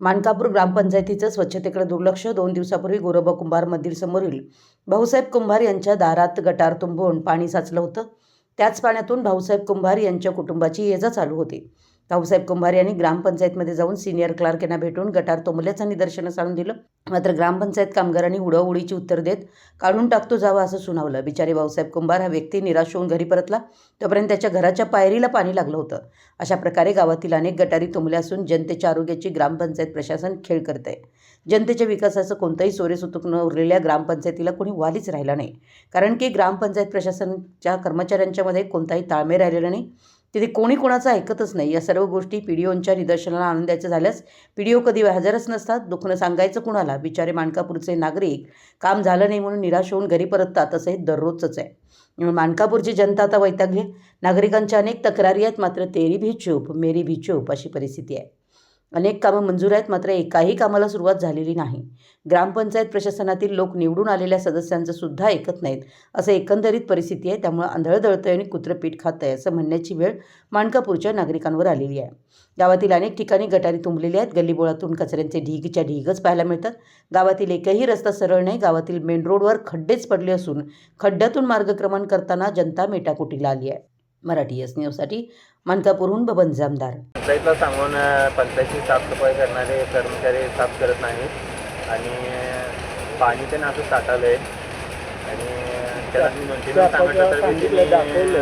मानकापूर ग्रामपंचायतीचं स्वच्छतेकडे दुर्लक्ष. दोन दिवसापूर्वी गोरोबा कुंभार मंदिर समोरील भाऊसाहेब कुंभार यांच्या दारात गटार तुंबवून पाणी साचलं होतं. त्याच पाण्यातून भाऊसाहेब कुंभार यांच्या कुटुंबाची ये जा चालू होती. भाऊसाहेब कुंभार यांनी ग्रामपंचायतमध्ये जाऊन सिनियर क्लार्क यांना भेटून गटार तुंबल्याचं निदर्शनास आणून दिलं. मात्र ग्रामपंचायत कामगारांनी उडवउडीची उत्तर देत काढून टाकतो जावा असं सुनावलं. बिचारे भाऊसाहेब कुंभार हा व्यक्ती निराश होऊन घरी परतला. तोपर्यंत त्याच्या घराच्या पायरीला पाणी लागलं होतं. अशा प्रकारे गावातील अनेक गटारी तुंबल्या असून जनतेच्या आरोग्याची ग्रामपंचायत प्रशासन खेळ करत आहे जनतेच्या विकासाचं कोणतंही सोरेसुतूक न उरलेल्या ग्रामपंचायतीला कोणी वालीच राहिला नाही. कारण की ग्रामपंचायत प्रशासनच्या कर्मचाऱ्यांच्यामध्ये कोणताही ताळमेळ राहिलेला नाही. तिथे कोणी कोणाचं ऐकतच नाही. या सर्व गोष्टी पी डी ओंच्या निदर्शनाला आणून द्यायचं झाल्यास पी डी ओ कधी हजरच नसतात दुखणं सांगायचं कुणाला? बिचारे मानकापूरचे नागरिक काम झालं नाही म्हणून निराश होऊन घरी परततात असं हे दररोजच आहे. त्यामुळे मानकापूरची जनता आता वैतागली. नागरिकांच्या अनेक तक्रारी आहेत मात्र तेरी भी चूप मेरी भी चूप अशी परिस्थिती आहे. अनेक कामं मंजूर आहेत मात्र एकाही कामाला सुरुवात झालेली नाही. ग्रामपंचायत प्रशासनातील लोक निवडून आलेल्या सदस्यांचं सुद्धा ऐकत नाहीत असं एकंदरीत परिस्थिती आहे. त्यामुळे आंधळ दळतंय आणि कुत्रं पीठ खातंय असं म्हणण्याची वेळ माणकापूरच्या नागरिकांवर आलेली आहे. गावातील अनेक ठिकाणी गटारी तुंबलेली आहेत. गल्लीबोळातून कचऱ्यांचे ढीगच्या ढीगच पाहायला मिळतात. गावातील एकही रस्ता सरळ नाही. गावातील मेन रोडवर खड्डेच पडले असून खड्ड्यातून मार्गक्रमण करताना जनता मेटाकुटीला आली आहे. मराठी एस न्यूजसाठी मानकापूरहून बबन जामदार. पंचायतला सांगून पंचायतची साफसफाई करणारे कर्मचारी साफ करत नाहीत. आणि पाणी पण असं साठवलं आहे आणि त्याला मी दोन तीन सांगितलं तर त्यांनी,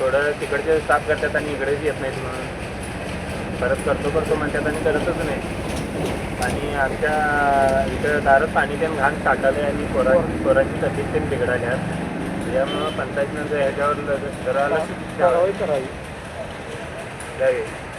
थोडं तिकडचे साफ करतात आणि इकडेच येत नाहीत म्हणून. परत करतो करतो म्हणतात आणि करतच नाही आणि आमच्या इथं दारात पाणी पण घाण साठवलं आहे आणि पोरा पोरांची तब्येत पण बिघडाल्या त्यामुळं पंचायतनं ह्याच्यावर. कारवाई करावी द्यावे